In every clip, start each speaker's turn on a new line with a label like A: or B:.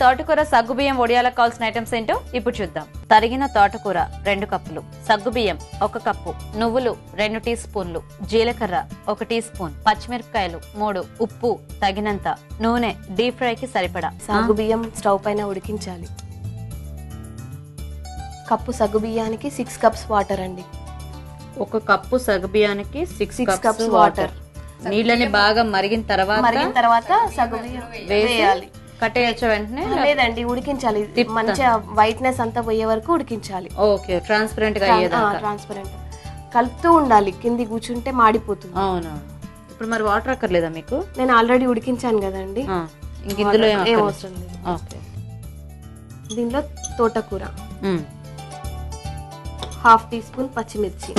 A: తోటకూర సగ్గుబియ్యం వడియాలకు కావాల్సిన ఐటమ్స్ ఏంటో ఇప్పుడు చూద్దాం. తరిగిన తోటకూర రెండు కప్పులు సగ్గుబియ్యం ఒక కప్పు నువ్వులు రెండు టీ స్పూన్లు జీలకర్ర ఒక టీ స్పూన్ పచ్చిమిరపకాయలు మూడు ఉప్పు తగినంత నూనె డీప్ ఫ్రై కి సరిపడా.
B: సాగు బియ్యం స్టవ్ పైన ఉడికించాలి. కప్పు సగ్గు బియ్యానికి సిక్స్ కప్స్ వాటర్ అండి.
A: ఒక కప్పు సగ్గుబియ్యానికి సిక్స్ కప్స్ వాటర్. నీళ్ళని బాగా మరిగిన తర్వాత
B: మరిగిన తర్వాత సగ్గు బియ్యం
A: వేసి
B: వేయాలి.
A: కట్టేయచ్చు వెంటనే?
B: లేదండి ఉడికించాలి. మంచిగా వైట్నెస్ అంతా పోయే వరకు ఉడికించాలి.
A: ఓకే ట్రాన్స్పరెంట్గా
B: ట్రాన్స్పరెంట్ కలుపుతూ ఉండాలి కింది కూర్చుంటే మాడిపోతుంది.
A: అవును? ఇప్పుడు మరి వాటర్ అక్కర్లేదా మీకు?
B: నేను ఆల్రెడీ ఉడికించాను కదండి.
A: ఇంక ఇందులో ఏం.
B: అవసరం లేదు.
A: ఓకే.
B: దీనిలో తోటకూర. హాఫ్ టీ స్పూన్ పచ్చిమిర్చి.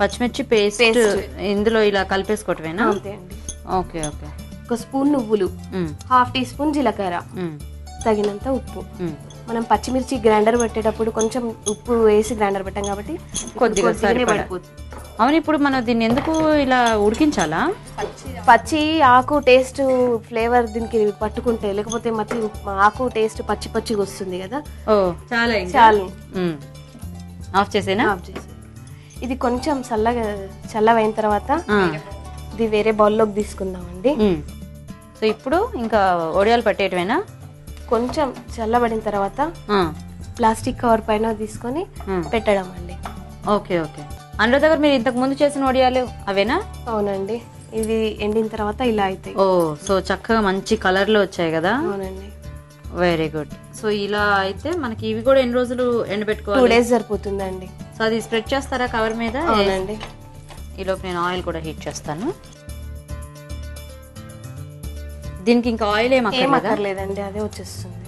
A: పచ్చిమిర్చి పేస్ట్. ఇందులో ఇలా కలిపేసుకోవటమేనా?
B: అంతే అండి.
A: Okay okay.
B: ఒక స్పూన్ నువ్వులు హాఫ్ టీ స్పూన్ జీలకర్ర తగినంత ఉప్పు. మనం పచ్చిమిర్చి గ్రైండర్ పెట్టేటప్పుడు కొంచెం ఉప్పు వేసి గ్రైండర్ పెట్టాం కాబట్టి
A: కొద్దిగా.
B: పడిపోతుంది.
A: అవును ఇప్పుడు మనం దీన్ని ఎందుకు ఇలా ఉడికించాలా?
B: పచ్చి ఆకు. టేస్ట్ ఫ్లేవర్ దీనికి పట్టుకుంటే లేకపోతే మతి ఆకు టేస్ట్ పచ్చి పచ్చిగా వస్తుంది కదా?
A: ఓ చాలా
B: చాలు.
A: ఆఫ్ చేసేనా?
B: ఆఫ్ చేసి ఇది కొంచెం చల్లగా చల్లవైన తర్వాత ఇది వేరే బౌల్లోకి తీసుకుందామండి.
A: సో ఇప్పుడు ఇంకా ఒడియాలు పట్టేయటమేనా
B: కొంచెం చల్లబడిన తర్వాత ప్లాస్టిక్ కవర్ పైన తీసుకొని. పెట్టడం అండి
A: ఓకే ఓకే. అనురాధ దగ్గర మీరు ఇంతకు ముందు చేసిన వడియాలు అవేనా?
B: అవునండి. ఇది ఎండిన తర్వాత ఇలా అవుతాయి
A: ఓ సో చక్కగా మంచి కలర్లో వచ్చాయి కదా?
B: అవునండి.
A: వెరీ గుడ్ సో ఇలా అయితే మనకి ఇవి కూడా ఎన్ని రోజులు
B: టూ
A: ఎండబెట్టుకోవాలి
B: డేస్ సరిపోతుందండి.
A: సో అది స్ప్రెడ్ చేస్తారా కవర్ మీద?
B: అవునండి.
A: ఈలోపు నేను ఆయిల్ కూడా హీట్ చేస్తాను. దీనికి ఇంకా ఆయిల్ ఏం
B: ఏం
A: అక్కర్లేదా?
B: అక్కర్లేదండి అదే వచ్చేస్తుంది.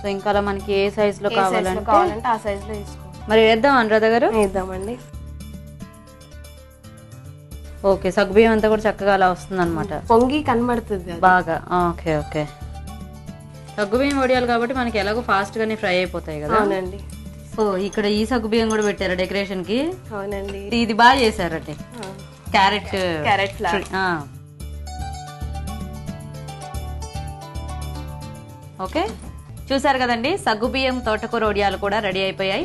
A: సో ఇంకా అలా మనకి ఏ సైజ్లో
B: ఏ size లో
A: కావాలంటే
B: ఆ సైజ్లో వేసుకోండి
A: మరి వేద్దాం అనురాధ గారు?
B: వేద్దామండి.
A: ఓకే సగ్గుబియ్యం అంతా కూడా చక్కగా అలా వస్తుంది అనమాట
B: పొంగి కనబడుతుంది.
A: బాగా ఓకే ఓకే. సగ్గుబియ్యం వడియాలి కాబట్టి మనకి ఎలాగో ఫాస్ట్ గానే ఫ్రై అయిపోతాయి కదా.
B: అవునండి.
A: ఓ ఇక్కడ ఈ సగ్గుబియ్యం కూడా పెట్టారు డెకరేషన్కి?
B: అవునండి.
A: ఇది బాగా చేశారండి క్యారెట్
B: క్యారెట్ ఫ్లవర్.
A: ఓకే చూసారు కదండి సగ్గుబియ్యం తోటకూర వడియాలు కూడా రెడీ అయిపోయాయి.